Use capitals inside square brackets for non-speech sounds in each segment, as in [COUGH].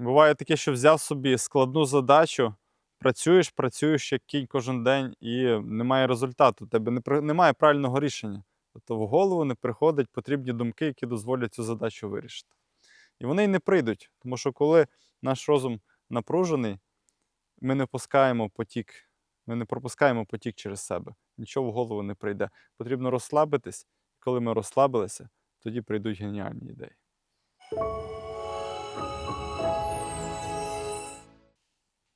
Буває таке, що взяв собі складну задачу, працюєш, працюєш як кінь кожен день і немає результату. Тебе не, немає правильного рішення. Тобто в голову не приходять потрібні думки, які дозволять цю задачу вирішити. І вони й не прийдуть, тому що коли наш розум напружений, ми не пускаємо потік, ми не пропускаємо потік через себе. Нічого в голову не прийде. Потрібно розслабитись. і Коли ми розслабилися, тоді прийдуть геніальні ідеї.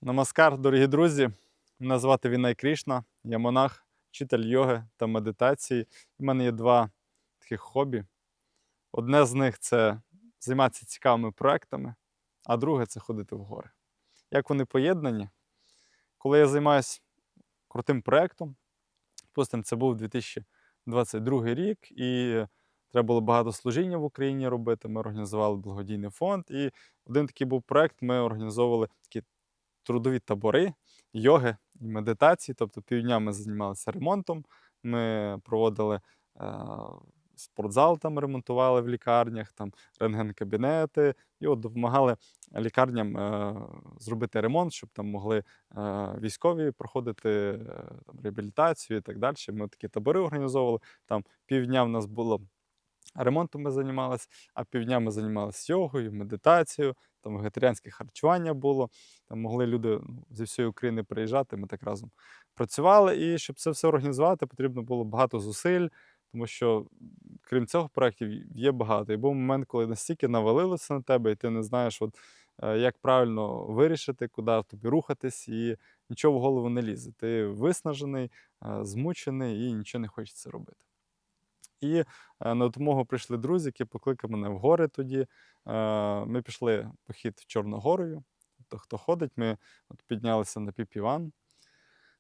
Намаскар, дорогі друзі. Мене звати Вінай Крішна, я монах, вчитель йоги та медитації. У мене є два таких хобі. Одне з них це займатися цікавими проектами, а друге це ходити в гори. Як вони поєднані? Коли я займаюся крутим проектом, Допустимо, це був 2022 рік, і треба було багато служіння в Україні робити. Ми організували благодійний фонд. І один такий був проект. Ми організовували такі трудові табори, йоги і медитації. Тобто півдня ми займалися ремонтом. Ми проводили е, спортзал, там ремонтували в лікарнях, там рентген-кабінети, і от допомагали лікарням е, зробити ремонт, щоб там могли е, військові проходити е, там, реабілітацію і так далі. Ми такі табори організовували. Там півдня в нас було ремонтом ми займалися, а півдня ми займалися йогою, медитацією, там вегетаріанське харчування було. Там могли люди ну, зі всієї України приїжджати, ми так разом працювали. І щоб це все організувати, потрібно було багато зусиль, тому що, крім цього, проєктів є багато. І був момент, коли настільки навалилося на тебе, і ти не знаєш, от, е, як правильно вирішити, куди тобі рухатись, і нічого в голову не лізе. Ти виснажений, е, змучений і нічого не хочеться робити. І е, на допомогу прийшли друзі, які покликали мене в гори тоді. Е, Ми пішли похід Чорногорою. Тобто, хто ходить, ми от піднялися на Піпіван.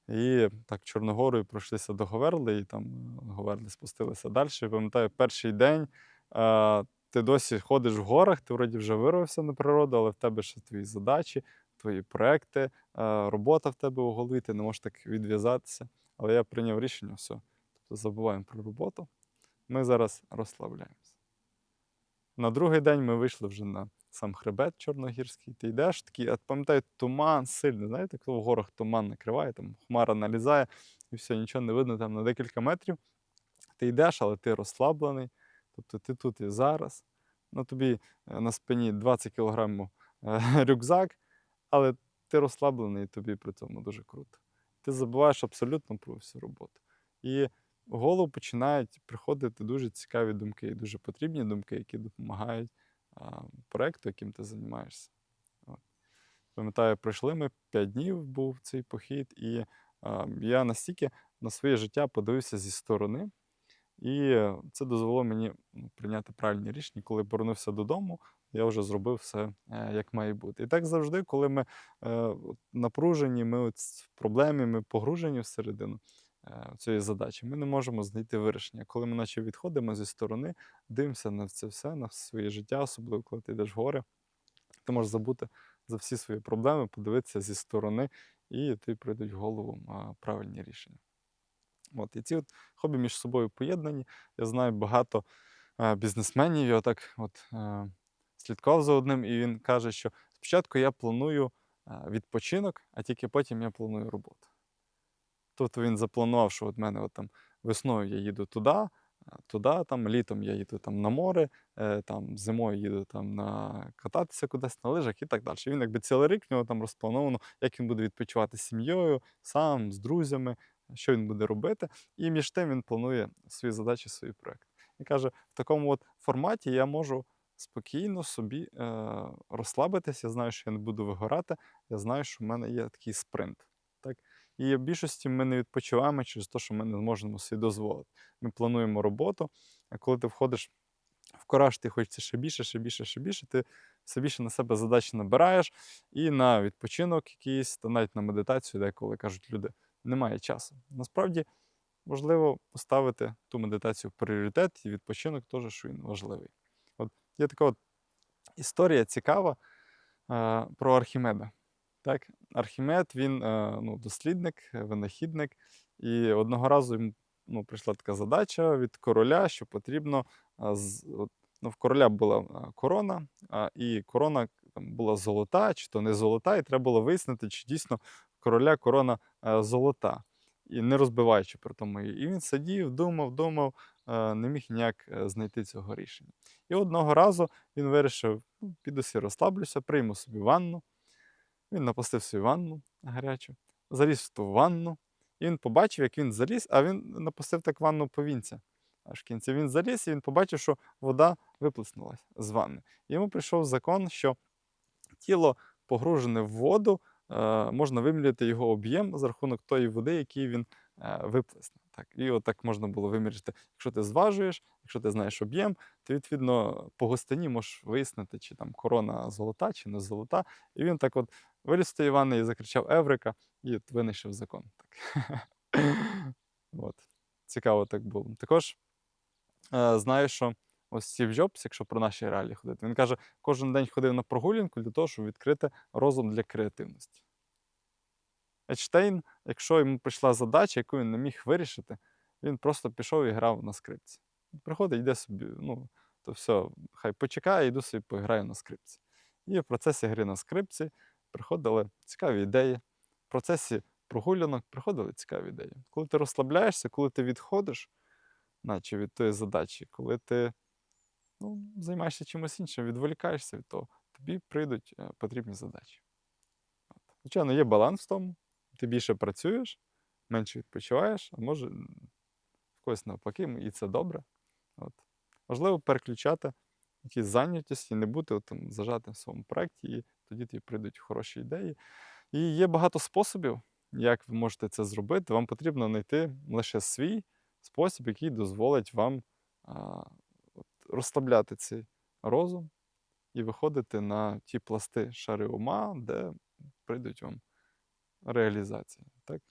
І так Чорногорою пройшлися до Говерли, і там е, Говерли спустилися далі. І пам'ятаю, перший день ти досі ходиш в горах, ти вроді вже вирвався на природу, але в тебе ще твої задачі, твої проекти, робота в тебе у голові, ти не можеш так відв'язатися. Але я прийняв рішення, все. Тобто забуваємо про роботу. Ми зараз розслабляємося. На другий день ми вийшли вже на сам хребет Чорногірський. Ти йдеш такий, а пам'ятаю, туман сильний. Знаєте, коли в горах туман накриває, там хмара налізає, і все, нічого не видно там на декілька метрів. Ти йдеш, але ти розслаблений. Тобто ти тут і зараз. На тобі е, на спині 20 кг [LAUGHS] рюкзак, але ти розслаблений і тобі при цьому дуже круто. Ти забуваєш абсолютно про всю роботу. І в голову починають приходити дуже цікаві думки і дуже потрібні думки, які допомагають а, проекту, яким ти займаєшся. От. Пам'ятаю, пройшли ми 5 днів був цей похід, і а, я настільки на своє життя подивився зі сторони, і це дозволило мені ну, прийняти правильні рішення. Коли повернувся додому, я вже зробив все е, як має бути. І так завжди, коли ми е, напружені, ми от в проблемі, ми погружені всередину цієї задачі, ми не можемо знайти вирішення. Коли ми наче відходимо зі сторони, дивимося на це все, на своє життя, особливо коли ти йдеш в гори, ти можеш забути за всі свої проблеми, подивитися зі сторони, і тобі прийдуть в голову правильні рішення. От, і ці от хобі між собою поєднані. Я знаю багато е, бізнесменів. Я так от, е, слідкував за одним, і він каже, що спочатку я планую е, відпочинок, а тільки потім я планую роботу. Тобто він запланував, що от мене от там весною я їду туди, туди, там, літом я їду там на море, е, там, зимою їду там на кататися кудись на лижах і так далі. Він якби цілий рік в нього там розплановано, як він буде відпочивати з сім'єю, сам, з друзями, що він буде робити. І між тим він планує свої задачі, свої проекти. І каже, в такому от форматі я можу спокійно собі е, розслабитися. Я знаю, що я не буду вигорати. Я знаю, що в мене є такий спринт. І в більшості ми не відпочиваємо через те, що ми не можемо собі дозволити. Ми плануємо роботу, а коли ти входиш в кораж, ти хочеться ще більше, ще більше, ще більше, ти все більше на себе задачі набираєш, і на відпочинок якийсь, та навіть на медитацію, деколи кажуть люди, немає часу. Насправді важливо поставити ту медитацію в пріоритет, і відпочинок теж, що він важливий. От є така от історія цікава е, про Архімеда. Так? Архімед він е, ну, дослідник, винахідник, і одного разу йому ну, прийшла така задача від короля, що потрібно. з- ну, в короля була корона, і корона там була золота, чи то не золота, і треба було вияснити, чи дійсно короля корона е, золота, і не розбиваючи при тому її. І він сидів, думав, думав, е, не міг ніяк е, знайти цього рішення. І одного разу він вирішив: ну, піду сі розслаблюся, прийму собі ванну. Він напустив свою ванну гарячу, заліз в ту ванну, і він побачив, як він заліз, а він напустив так ванну повінця. Аж в кінці він заліз, і він побачив, що вода виплеснулася з ванни. Йому прийшов закон, що тіло погружене в воду, е, можна виміряти його об'єм за рахунок тої води, який він е, виплесне. Так, і отак можна було виміряти. Якщо ти зважуєш, якщо ти знаєш об'єм, то відповідно по густині можеш вияснити, чи там корона золота, чи не золота. І він так от виліз з ванни і закричав Еврика, і винайшов закон. Так. [LAUGHS] от. Цікаво так було. Також е, знаю, що ось Стів Джобс, якщо про наші реалії ходити, він каже, кожен день ходив на прогулянку для того, щоб відкрити розум для креативності. Ейнштейн, якщо йому прийшла задача, яку він не міг вирішити, він просто пішов і грав на скрипці. Приходить, йде собі, ну, то все, хай почекає, йду собі пограю на скрипці. І в процесі гри на скрипці приходили цікаві ідеї. В процесі прогулянок приходили цікаві ідеї. Коли ти розслабляєшся, коли ти відходиш, наче від тої задачі, коли ти ну, займаєшся чимось іншим, відволікаєшся від того, тобі прийдуть е, потрібні задачі. Звичайно, є баланс в тому. Ти більше працюєш, менше відпочиваєш, а може в когось навпаки, і це добре. От. Важливо переключати якісь зайнятості, не бути от, там, зажатим в своєму проєкті, і тоді тобі прийдуть хороші ідеї. І є багато способів, як ви можете це зробити. Вам потрібно знайти лише свій спосіб, який дозволить вам а, от, розслабляти цей розум і виходити на ті пласти шари ума, де прийдуть вам реалізації. Так?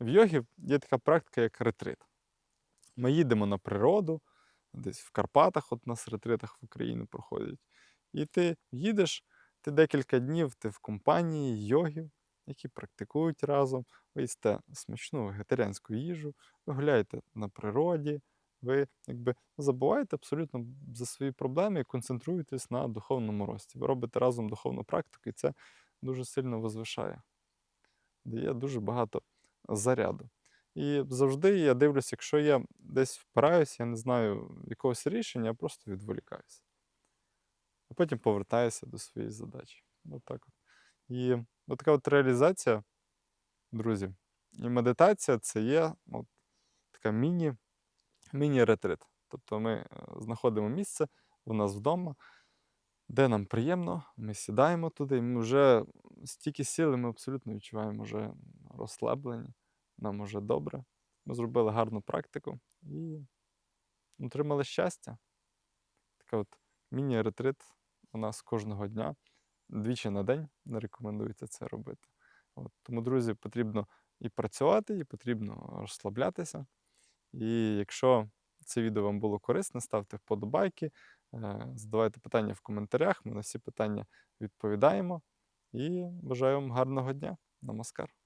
В йогі є така практика, як ретрит. Ми їдемо на природу, десь в Карпатах, от у нас ретритах в Україні проходять. І ти їдеш, ти декілька днів ти в компанії йогів, які практикують разом, ви їсте смачну вегетаріанську їжу, ви гуляєте на природі, ви якби забуваєте абсолютно за свої проблеми і концентруєтесь на духовному рості. Ви робите разом духовну практику, і це дуже сильно возвишає. Дає дуже багато заряду. І завжди я дивлюся, якщо я десь впираюся, я не знаю якогось рішення, я просто відволікаюся. А потім повертаюся до своєї задачі. Отак от. І така от реалізація, друзі, і медитація це є от така міні, міні-ретрит. Тобто ми е, знаходимо місце у нас вдома, де нам приємно, ми сідаємо туди, і ми вже стільки сили ми абсолютно відчуваємо вже розслаблені, нам уже добре. Ми зробили гарну практику і отримали щастя. Така от міні-ретрит у нас кожного дня, двічі на день не рекомендується це робити. От, тому, друзі, потрібно і працювати, і потрібно розслаблятися. І якщо це відео вам було корисне, ставте вподобайки, е, задавайте питання в коментарях. Ми на всі питання відповідаємо. І бажаю вам гарного дня. Намаскар.